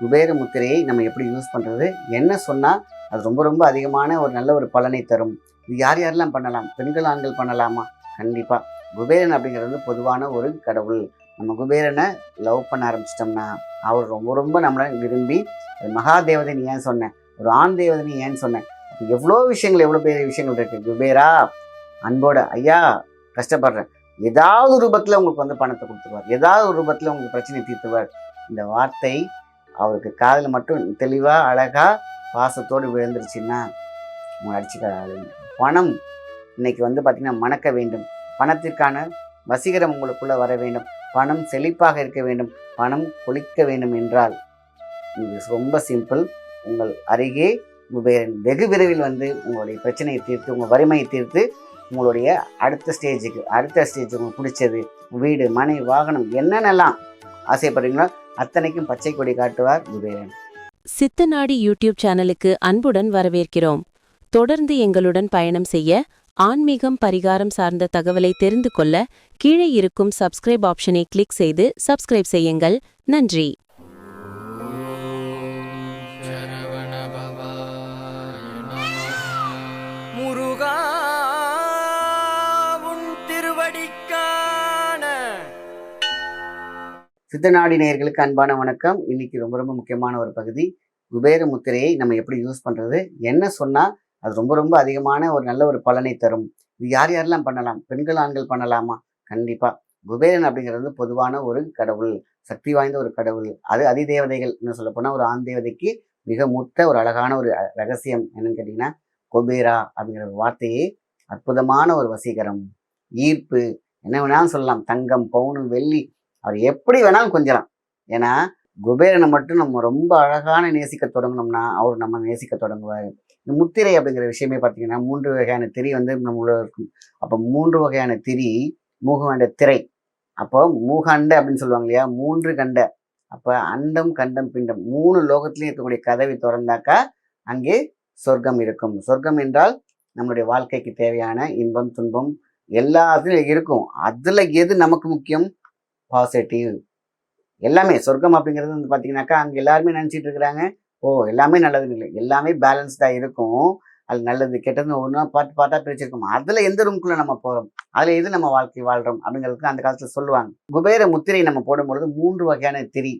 குபேர முத்திரையை நம்ம எப்படி யூஸ் பண்ணுறது என்ன சொன்னால் அது ரொம்ப ரொம்ப அதிகமான ஒரு நல்ல ஒரு பலனை தரும். இது யார் யாரெல்லாம் பண்ணலாம்? பெண்கள் ஆண்கள் பண்ணலாமா? கண்டிப்பாக குபேரன் அப்படிங்கிறது பொதுவான ஒரு கடவுள். நம்ம குபேரனை லவ் பண்ண ஆரம்பிச்சிட்டோம்னா அவர் ரொம்ப ரொம்ப நம்மளை விரும்பி அது மகாதேவதைன்னு ஏன் சொன்னேன் ஒரு ஆண் தேவதைன்னு ஏன் சொன்னேன் எவ்வளோ விஷயங்கள் எவ்வளோ பெரிய விஷயங்கள் இருக்குது குபேரா அன்போட ஐயா கஷ்டப்படுறேன் ஏதாவது ரூபத்தில் உங்களுக்கு வந்து பணத்தை கொடுத்துருவார். ஏதாவது ஒரு ரூபத்தில் உங்களுக்கு பிரச்சனை தீர்த்துவார் இந்த வார்த்தை அவருக்கு காதில் மட்டும் தெளிவாக அழகாக பாசத்தோடு விழுந்துருச்சுன்னா உங்களை அடிச்சுக்க பணம் இன்னைக்கு வந்து பார்த்திங்கன்னா மணக்க வேண்டும். பணத்திற்கான வசீகரம் உங்களுக்குள்ளே வர வேண்டும். பணம் செழிப்பாக இருக்க வேண்டும். பணம் கொளிக்க வேண்டும் என்றால் இது ரொம்ப சிம்பிள். உங்கள் அருகே வெகு விரைவில் வந்து உங்களுடைய பிரச்சனையை தீர்த்து உங்கள் வறுமையை தீர்த்து உங்களுடைய அடுத்த ஸ்டேஜுக்கு அடுத்த ஸ்டேஜ் உங்களுக்கு பிடிச்சது. வீடு மனை வாகனம் என்னென்னலாம் ஆசைப்படுறீங்களோ அத்தனைக்கும் பச்சை கொடி காட்டுவார் குபேரன். சித்தநாடி யூடியூப் சேனலுக்கு அன்புடன் வரவேற்கிறோம். தொடர்ந்து எங்களுடன் பயணம் செய்ய ஆன்மீகம் பரிகாரம் சார்ந்த தகவலை தெரிந்து கொள்ள கீழே இருக்கும் சப்ஸ்கிரைப் ஆப்ஷனை கிளிக் செய்து சப்ஸ்கிரைப் செய்யுங்கள். நன்றி. சித்தநாடி நேயர்களுக்கு அன்பான வணக்கம். இன்னைக்கு ரொம்ப ரொம்ப முக்கியமான ஒரு பகுதி. குபேர முத்திரையை நம்ம எப்படி யூஸ் பண்ணுறது என்ன சொன்னால் அது ரொம்ப ரொம்ப அதிகமான ஒரு நல்ல ஒரு பலனை தரும். இது யார் யாரெல்லாம் பண்ணலாம்? பெண்கள் ஆண்கள் பண்ணலாமா? கண்டிப்பாக குபேரன் அப்படிங்கிறது பொதுவான ஒரு கடவுள் சக்தி வாய்ந்த ஒரு கடவுள். அது அதிதேவதைகள் என்ன சொல்ல போனால் ஒரு ஆண் தேவதைக்கு மிக மூத்த ஒரு அழகான ஒரு ரகசியம் என்னன்னு கேட்டிங்கன்னா குபேரா அப்படிங்கிற ஒரு வார்த்தையே அற்புதமான ஒரு வசீகரம். ஈர்ப்பு என்ன வேணாலும் சொல்லலாம். தங்கம் பவுனு வெள்ளி அவர் எப்படி வேணாலும் கொஞ்சலாம். ஏன்னா குபேரனை மட்டும் நம்ம ரொம்ப அழகான நேசிக்க தொடங்கினோம்னா அவர் நம்ம நேசிக்க தொடங்குவார். இந்த முத்திரை அப்படிங்கிற விஷயமே பார்த்தீங்கன்னா மூன்று வகையான திரி வந்து நம்மள இருக்கும். அப்போ மூன்று வகையான திரி மூகாண்ட திரை. அப்போ மூகாண்ட அப்படின்னு சொல்லுவாங்க இல்லையா? மூன்று கண்ட. அப்போ அண்டம் கண்டம் பிண்டம் மூணு லோகத்திலையும் இருக்கக்கூடிய கதவை திறந்தாக்கா அங்கே சொர்க்கம் இருக்கும். சொர்க்கம் என்றால் நம்மளுடைய வாழ்க்கைக்கு தேவையான இன்பம் துன்பம் எல்லாத்துலையும் இருக்கும். அதில் எது நமக்கு முக்கியம்? பாசிட்டிவ் எல்லாமே சொர்க்கம் அப்படிங்கிறது வந்து பார்த்தீங்கன்னாக்கா அங்கே எல்லாருமே நினச்சிட்டு இருக்கிறாங்க. ஓ எல்லாமே நல்லதுன்னு இல்லை. எல்லாமே பேலன்ஸ்டாக இருக்கும். அது நல்லது கெட்டது ஒன்றா பார்த்து பார்த்தா பிரிச்சிருக்கோம். அதில் எந்த ரூம்குள்ளே நம்ம போகிறோம் அதில் எது நம்ம வாழ்க்கை வாழ்கிறோம் அப்படிங்கிறதுக்கு அந்த காலத்தில் சொல்லுவாங்க. குபேர முத்திரை நம்ம போடும்பொழுது மூன்று வகையான திரி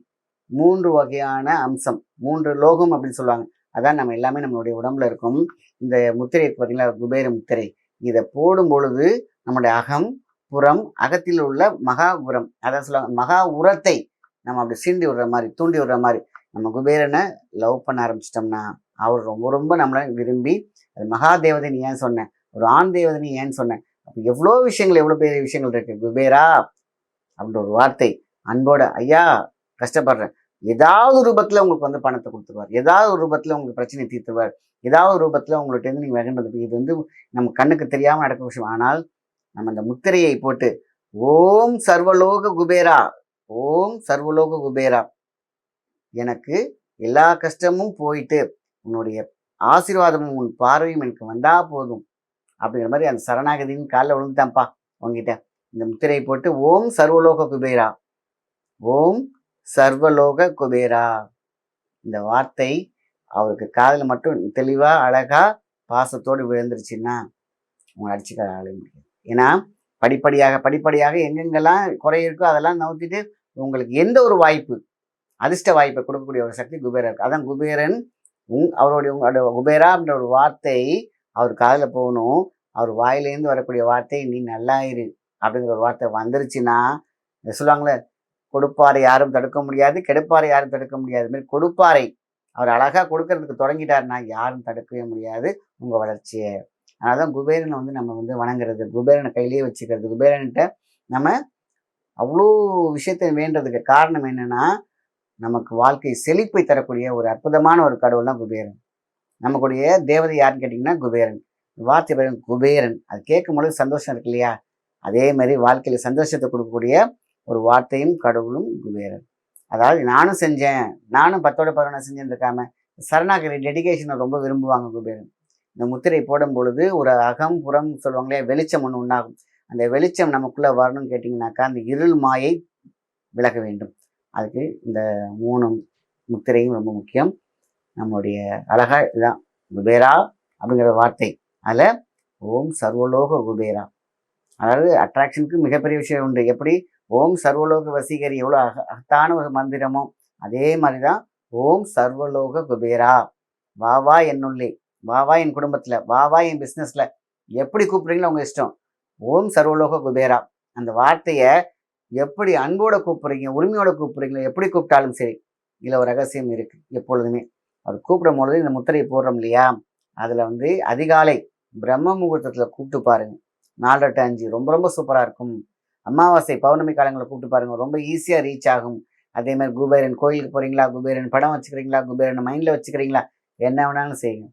மூன்று வகையான அம்சம் மூன்று லோகம் அப்படின்னு சொல்லுவாங்க. அதான் நம்ம எல்லாமே நம்மளுடைய உடம்புல இருக்கும். இந்த முத்திரை பார்த்தீங்கன்னா பார்த்தீங்களா குபேர முத்திரை. இதை போடும் பொழுது நம்முடைய அகம் புறம் அகத்தில் உள்ள மகாபுரம் அதான் சொல்லுவாங்க மகா உரத்தை நம்ம அப்படி சீண்டி விடுற மாதிரி தூண்டி விடுற மாதிரி நம்ம குபேரனை லவ் பண்ண ஆரம்பிச்சிட்டோம்னா அவர் ரொம்ப ரொம்ப நம்மளை விரும்பி அது மகாதேவதைன்னு ஏன் சொன்னேன்? ஒரு ஆண் தேவதைன்னு ஏன் சொன்னேன்? அப்போ எவ்வளோ விஷயங்கள் எவ்வளோ பெரிய விஷயங்கள் இருக்கு? குபேரா அப்படின்ற ஒரு வார்த்தை அன்போட ஐயா கஷ்டப்படுறேன். ஏதாவது ரூபத்தில் உங்களுக்கு வந்து பணத்தை கொடுத்துருவார். ஏதாவது ஒரு ரூபத்தில் உங்களுக்கு பிரச்சனை தீர்த்துவார் ஏதாவது ஒரு ரூபத்தில் உங்கள்கிட்ட இருந்து நீங்கள் வேகன்றது இது வந்து நம்ம கண்ணுக்கு தெரியாமல் நடக்கிற விஷயம். ஆனால் நம்ம அந்த முத்திரையை போட்டு ஓம் சர்வலோக குபேரா ஓம் சர்வலோக குபேரா. எனக்கு எல்லா கஷ்டமும் போயிட்டு உன்னுடைய ஆசீர்வாதமும் உன் பார்வையும் எனக்கு வந்தா போதும் அப்படிங்கிற மாதிரி அந்த சரணாகதியின் காலில் விழுந்துட்டான்ப்பா உங்ககிட்ட இந்த முத்திரையை போட்டு ஓம் சர்வலோக குபேரா ஓம் சர்வலோக குபேரா. இந்த வார்த்தை அவருக்கு காதில் மட்டும் தெளிவாக அழகா பாசத்தோடு விழுந்துருச்சுன்னா உங்களை அடிச்சுக்க ஆளே முடியாது. ஏன்னா படிப்படியாக படிப்படியாக எங்கெங்கெல்லாம் குறை இருக்கோ அதெல்லாம் நவுத்திட்டு உங்களுக்கு எந்த ஒரு வாய்ப்பு அதிர்ஷ்ட வாய்ப்பை கொடுக்கக்கூடிய ஒரு சக்தி குபேரருக்கு அதான் குபேரன் உங் அவருடைய உங்களோட குபேரா அப்படின்ற ஒரு வார்த்தை அவர் காதில் போகணும். அவர் வாயிலேருந்து வரக்கூடிய வார்த்தை நீ நல்லா இரு அப்படிங்கிற ஒரு வார்த்தை வந்துருச்சுன்னா சொல்லுவாங்களே கொடுப்பாரை யாரும் தடுக்க முடியாது கெடுப்பாரை யாரும் தடுக்க முடியாது. மாரி மாதிரி கொடுப்பாரை. அவர் அழகாக கொடுக்கறதுக்கு தொடங்கிட்டாருன்னா யாரும் தடுக்கவே முடியாது. உங்கள் வளர்ச்சியை அதனால் தான் குபேரனை வந்து நம்ம வந்து வணங்குறது குபேரனை கையிலேயே வச்சுக்கிறது. குபேரன்கிட்ட நம்ம அவ்வளோ விஷயத்தை வேண்டதுக்கு காரணம் என்னென்னா நமக்கு வாழ்க்கை செழிப்பை தரக்கூடிய ஒரு அற்புதமான ஒரு கடவுள் தான் குபேரன். நம்மக்கூடிய தேவதை யாருன்னு கேட்டிங்கன்னா குபேரன். வார்த்தை பாருங்க குபேரன். அது கேட்கும் பொழுது சந்தோஷம் இருக்கு இல்லையா? அதே மாதிரி வாழ்க்கையில் சந்தோஷத்தை கொடுக்கக்கூடிய ஒரு வார்த்தையும் கடவுளும் குபேரன். அதாவது நானும் செஞ்சேன். நானும் பத்தோட பதினொன்று செஞ்சேன்னு இருக்காம சரணாகரி டெடிகேஷனை ரொம்ப விரும்புவாங்க குபேரன். இந்த முத்திரை போடும் பொழுது ஒரு அகம் புறம் சொல்லுவாங்களே வெளிச்சம் ஒன்று உண்டாகும். அந்த வெளிச்சம் நமக்குள்ளே வரணும்னு கேட்டிங்கனாக்கா அந்த இருள் மாயை விலக வேண்டும். அதுக்கு இந்த மூணும் முத்திரையும் ரொம்ப முக்கியம். நம்முடைய அழகா இதுதான் குபேரா அப்படிங்கிற வார்த்தை. அதில் ஓம் சர்வலோக குபேரா. அதாவது அட்ராக்ஷனுக்கு மிகப்பெரிய விஷயம் உண்டு. எப்படி? ஓம் சர்வலோக வசீகரி எவ்வளோ அக அகத்தான ஒரு மந்திரமோ அதே மாதிரி தான் ஓம் சர்வலோக குபேரா. வா வா என்னுள்ளே. வா வா என் குடும்பத்தில் வா வா என் பிஸ்னஸில் எப்படி கூப்பிட்றீங்களோ உங்கள் இஷ்டம். ஓம் சர்வலோக குபேரா. அந்த வார்த்தையை எப்படி அன்போட கூப்பிட்றீங்க உரிமையோட கூப்பிட்றீங்களோ எப்படி கூப்பிட்டாலும் சரி இதில் ஒரு ரகசியம் இருக்குது எப்பொழுதுமே. அவர் கூப்பிடும் பொழுது இந்த முத்திரையை போடுறோம் இல்லையா? அதில் வந்து அதிகாலை பிரம்ம முகூர்த்தத்தில் கூப்பிட்டு பாருங்கள் நாலரை டு அஞ்சு. ரொம்ப ரொம்ப சூப்பராக இருக்கும். அமாவாசை பௌர்ணமி காலங்களில் கூப்பிட்டு பாருங்க. ரொம்ப ஈஸியாக ரீச் ஆகும். அதே மாதிரி குபேரன் கோயிலுக்கு போகிறீங்களா குபேரன் படம் வச்சுக்கிறீங்களா? குபேரன் மைண்டில் வச்சுக்கிறீங்களா? என்ன வேணாலும் செய்யுங்க.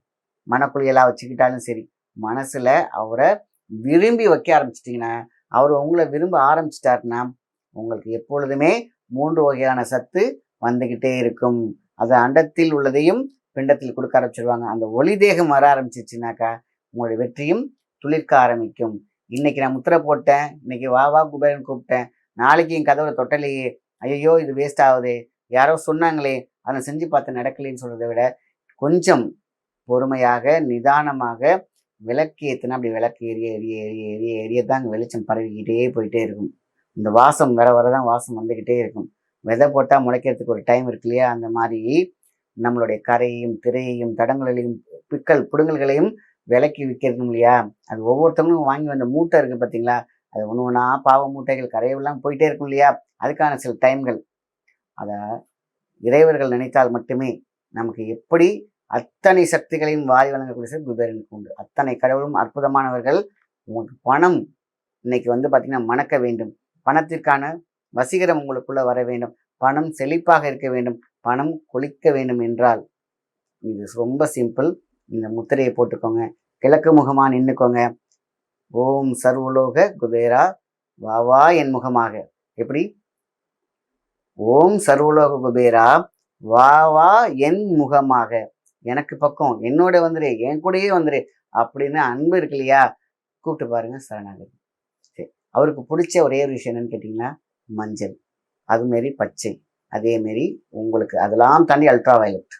மனக்குழியெல்லாம் வச்சுக்கிட்டாலும் சரி மனசில் அவரை விரும்பி வைக்க ஆரம்பிச்சிட்டிங்கன்னா அவர் உங்களை விரும்ப ஆரம்பிச்சிட்டாருன்னா உங்களுக்கு எப்பொழுதுமே மூன்று வகையான சத்து வந்துக்கிட்டே இருக்கும். அது அண்டத்தில் உள்ளதையும் பிண்டத்தில் கொடுக்க ஆரம்பிச்சிருவாங்க. அந்த ஒளி தேகம் வர ஆரம்பிச்சிச்சுனாக்கா உங்களுடைய வெற்றியும் துளிர்க்க ஆரம்பிக்கும். இன்னைக்கு நான் முத்திரை போட்டேன் இன்னைக்கு வா வா குபேரன் கூப்பிட்டேன் நாளைக்கு என் கதவுல தொட்டலையே ஐயோ இது வேஸ்ட் ஆகுதே யாரோ சொன்னாங்களே அதை செஞ்சு பார்த்து நடக்கலைன்னு சொல்றதை விட கொஞ்சம் பொறுமையாக நிதானமாக விளக்கு ஏற்றினா அப்படி விளக்கு எரிய எரிய எரிய எரிய எரிய தான் அங்கே வெளிச்சம் பரவிக்கிட்டே போயிட்டே இருக்கும். இந்த வாசம் வர வர தான் வாசம் வந்துக்கிட்டே இருக்கும். விதை போட்டால் முளைக்கிறதுக்கு ஒரு டைம் இருக்கு இல்லையா? அந்த மாதிரி நம்மளுடைய கரையையும் திரையையும் தடங்களையும் பிக்கல் புடுங்கல்களையும் விளக்கி விற்கிறதும் இல்லையா? அது ஒவ்வொருத்தவங்களும் வாங்கி வந்த மூட்டை இருக்குது பார்த்தீங்களா? அது ஒன்று ஒன்றா பாவ மூட்டைகள் கரையெல்லாம் போயிட்டே இருக்கும் இல்லையா? அதுக்கான சில டைம்கள் அதை இறைவர்கள் நினைத்தால் மட்டுமே நமக்கு எப்படி அத்தனை சக்திகளையும் வாரி வழங்கக்கூடிய சார் குபேரனுக்கு உண்டு. அத்தனை கடவுளும் அற்புதமானவர்கள். உங்களுக்கு பணம் இன்னைக்கு வந்து பார்த்தீங்கன்னா மணக்க வேண்டும். பணத்திற்கான வசீகரம் உங்களுக்குள்ள வர வேண்டும். பணம் செழிப்பாக இருக்க வேண்டும். பணம் கொளிக்க வேண்டும் என்றால் இது ரொம்ப சிம்பிள். இந்த முத்திரையை போட்டுக்கோங்க. கிழக்கு முகமாக நின்றுக்கோங்க ஓம் சர்வலோக குபேரா வா வா என் முகமாக. எப்படி? ஓம் சர்வலோக குபேரா வா வா என் முகமாக. எனக்கு பக்கம் என்னோட வந்துரு என் கூடயே வந்துரு அப்படின்னு அன்பு இருக்கு இல்லையா? கூப்பிட்டு பாருங்க சரணாகதி. சரி அவருக்கு பிடிச்ச ஒரே ஒரு விஷயம் என்னன்னு கேட்டிங்கன்னா மஞ்சள். அதுமாரி பச்சை. அதேமாரி உங்களுக்கு அதெல்லாம் தாண்டி அல்ட்ரா வயலட்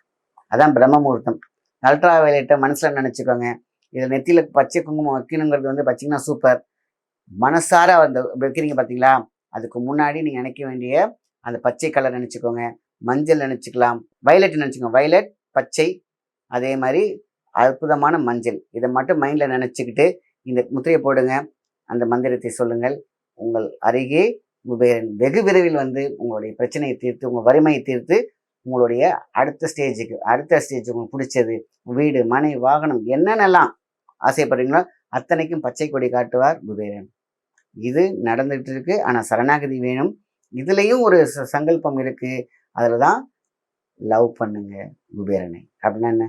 அதான் பிரம்ம முகூர்த்தம். அல்ட்ரா வயலட்டை மனசில் நினச்சிக்கோங்க. இதில் நெத்தியில் பச்சை குங்குமம் வைக்கணுங்கிறது வந்து பார்த்தீங்கன்னா சூப்பர் மனசார அந்த வைக்கிறீங்க பார்த்தீங்களா அதுக்கு முன்னாடி நீங்கள் நினைக்க வேண்டிய அந்த பச்சை கலர் நினச்சிக்கோங்க. மஞ்சள் நினச்சிக்கலாம். வயலட் நினச்சிக்கோங்க. வயலட் பச்சை அதே மாதிரி அற்புதமான மஞ்சள். இதை மட்டும் மைண்டில் நினச்சிக்கிட்டு இந்த முத்திரையை போடுங்க. அந்த மந்திரத்தை சொல்லுங்கள். உங்கள் அருகே குபேரன் வெகு விரைவில் வந்து உங்களுடைய பிரச்சனையை தீர்த்து உங்கள் வறுமையை தீர்த்து உங்களுடைய அடுத்த ஸ்டேஜுக்கு அடுத்த ஸ்டேஜ் உங்களுக்கு பிடிச்சது. வீடு மனை வாகனம் என்னென்னலாம் ஆசைப்படுறீங்களோ அத்தனைக்கும் பச்சை கொடி காட்டுவார் குபேரன். இது நடந்துகிட்டு இருக்கு. ஆனால் சரணாகதி வேணும். இதுலேயும் ஒரு சங்கல்பம் இருக்குது அதில் தான் லவ் பண்ணுங்க குபேரனை. அப்படின்னா என்ன?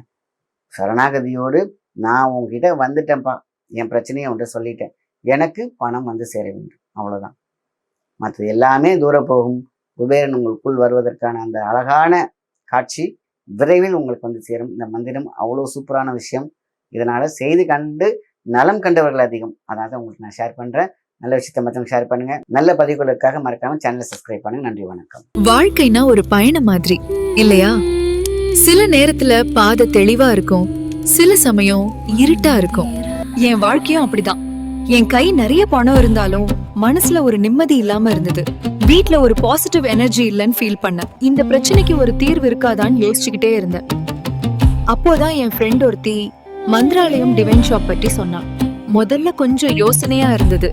சரணாகதியோடு நான் உங்ககிட்ட வந்துட்டேன்ப்பா. என் பிரச்சனையை உன்கிட்ட சொல்லிட்டேன். எனக்கு பணம் வந்து சேர வேண்டும். அவ்வளோதான் மற்றது எல்லாமே தூர போகும். குபேரன் உங்களுக்குள் வருவதற்கான அந்த அழகான காட்சி விரைவில் உங்களுக்கு வந்து சேரும். இந்த மந்திரம் அவ்வளோ சூப்பரான விஷயம். இதனால் செய்து கண்டு நலம் கண்டவர்கள் அதிகம். அதாவது உங்களுக்கு நான் ஷேர் பண்ணுறேன் நல்ல விஷயத்தை மற்றவங்க ஷேர் பண்ணுங்க. நல்ல பதிவுகளுக்காக மறக்காம சேனலை சப்ஸ்கிரைப் பண்ணுங்க. நன்றி வணக்கம். வாழ்க்கைனா ஒரு பயணம் மாதிரி இல்லையா? சில நேரத்துல பாதை தெளிவா இருக்கும் சில சமயம் இருட்டா இருக்கும். என் வாழ்க்கையும் அப்படிதான். என் கை நிறைய பணம் இருந்தாலும் மனசுல ஒரு நிம்மதி இல்லாம இருந்தது. வீட்ல ஒரு பாசிட்டிவ் எனர்ஜி இல்லைன்னு ஃபீல் பண்ணேன். இந்த பிரச்சனைக்கு ஒரு தீர்வு இருக்காதான்னு யோசிச்சுக்கிட்டே இருந்தேன். அப்போதான் என் ஃப்ரெண்ட் ஒருத்தி மந்திராலயம் டிவைன் ஷாப் பற்றி சொன்னான் முதல்ல கொஞ்சம் யோசனையா இருந்தது.